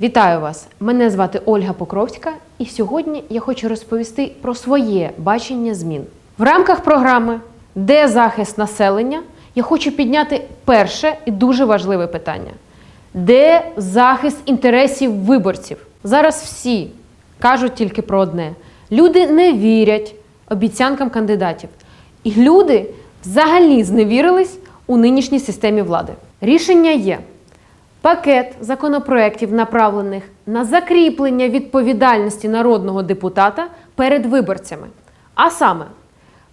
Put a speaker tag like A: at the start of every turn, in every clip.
A: Вітаю вас! Мене звати Ольга Покровська, і сьогодні я хочу розповісти про своє бачення змін. В рамках програми Де захист населення я хочу підняти перше і дуже важливе питання: де захист інтересів виборців? Зараз всі кажуть тільки про одне: люди не вірять обіцянкам кандидатів, і люди взагалі зневірились у нинішній системі влади. Рішення є. Пакет законопроєктів, направлених на закріплення відповідальності народного депутата перед виборцями. А саме,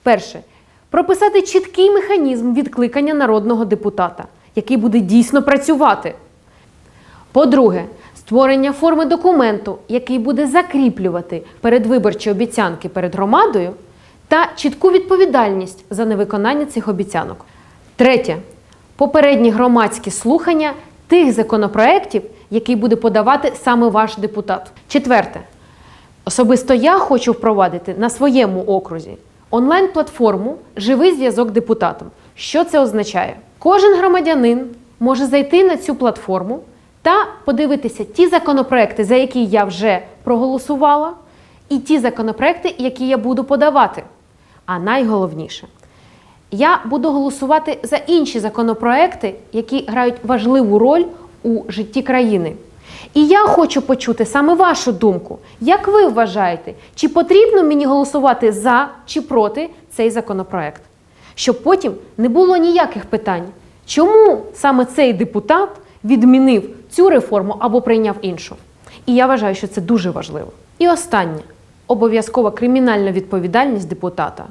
A: перше, прописати чіткий механізм відкликання народного депутата, який буде дійсно працювати. По-друге, створення форми документу, який буде закріплювати передвиборчі обіцянки перед громадою та чітку відповідальність за невиконання цих обіцянок. Третє попередні громадські слухання тих законопроєктів, які буде подавати саме ваш депутат. Четверте. Особисто я хочу впровадити на своєму окрузі онлайн-платформу Живий зв'язок депутатом. Що це означає? Кожен громадянин може зайти на цю платформу та подивитися ті законопроекти, за які я вже проголосувала, і ті законопроекти, які я буду подавати. А найголовніше, я буду голосувати за інші законопроекти, які грають важливу роль у житті країни. І я хочу почути саме вашу думку. Як ви вважаєте, чи потрібно мені голосувати за чи проти цей законопроект? Щоб потім не було ніяких питань, чому саме цей депутат відмінив цю реформу або прийняв іншу? І я вважаю, що це дуже важливо. І останнє обов'язкова кримінальна відповідальність депутата,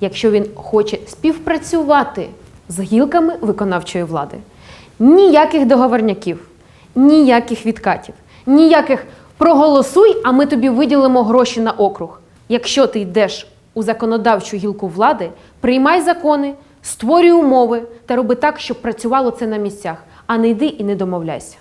A: якщо він хоче співпрацювати з гілками виконавчої влади. Ніяких договорняків, ніяких відкатів, ніяких проголосуй, а ми тобі виділимо гроші на округ. Якщо ти йдеш у законодавчу гілку влади, приймай закони, створюй умови та роби так, щоб працювало це на місцях, а не йди і не домовляйся.